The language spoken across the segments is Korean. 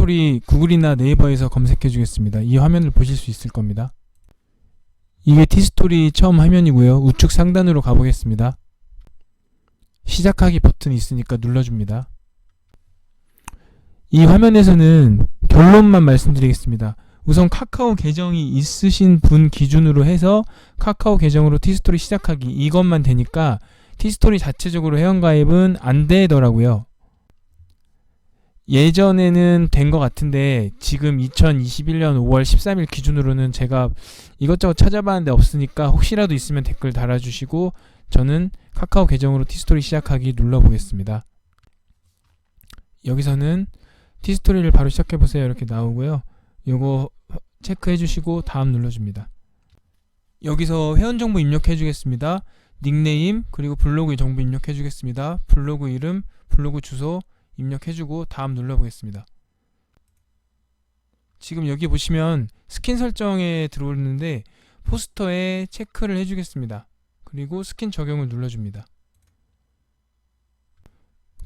티스토리 구글이나 네이버에서 검색해 주겠습니다. 이 화면을 보실 수 있을 겁니다. 이게 티스토리 처음 화면이고요. 우측 상단으로 가보겠습니다. 시작하기 버튼이 있으니까 눌러줍니다. 이 화면에서는 결론만 말씀드리겠습니다. 우선 카카오 계정이 있으신 분 기준으로 해서 카카오 계정으로 티스토리 시작하기 이것만 되니까 티스토리 자체적으로 회원가입은 안 되더라고요. 예전에는 된 것 같은데 지금 2021년 5월 13일 기준으로는 제가 이것저것 찾아봤는데 없으니까 혹시라도 있으면 댓글 달아주시고 저는 카카오 계정으로 티스토리 시작하기 눌러보겠습니다. 여기서는 티스토리를 바로 시작해보세요 이렇게 나오고요. 요거 체크해 주시고 다음 눌러줍니다. 여기서 회원 정보 입력해 주겠습니다. 닉네임 그리고 블로그 정보 입력해 주겠습니다. 블로그 이름, 블로그 주소 입력해 주고 다음 눌러 보겠습니다. 지금 여기 보시면 스킨 설정에 들어오는데 포스터에 체크를 해 주겠습니다. 그리고 스킨 적용을 눌러 줍니다.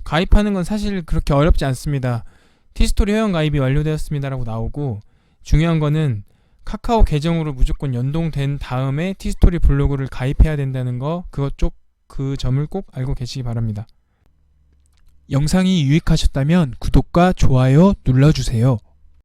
가입하는 건 사실 그렇게 어렵지 않습니다. 티스토리 회원 가입이 완료되었습니다라고 나오고 중요한 거는 카카오 계정으로 무조건 연동된 다음에 티스토리 블로그를 가입해야 된다는 거 그것 쪽 그 점을 꼭 알고 계시기 바랍니다. 영상이 유익하셨다면 구독과 좋아요 눌러주세요.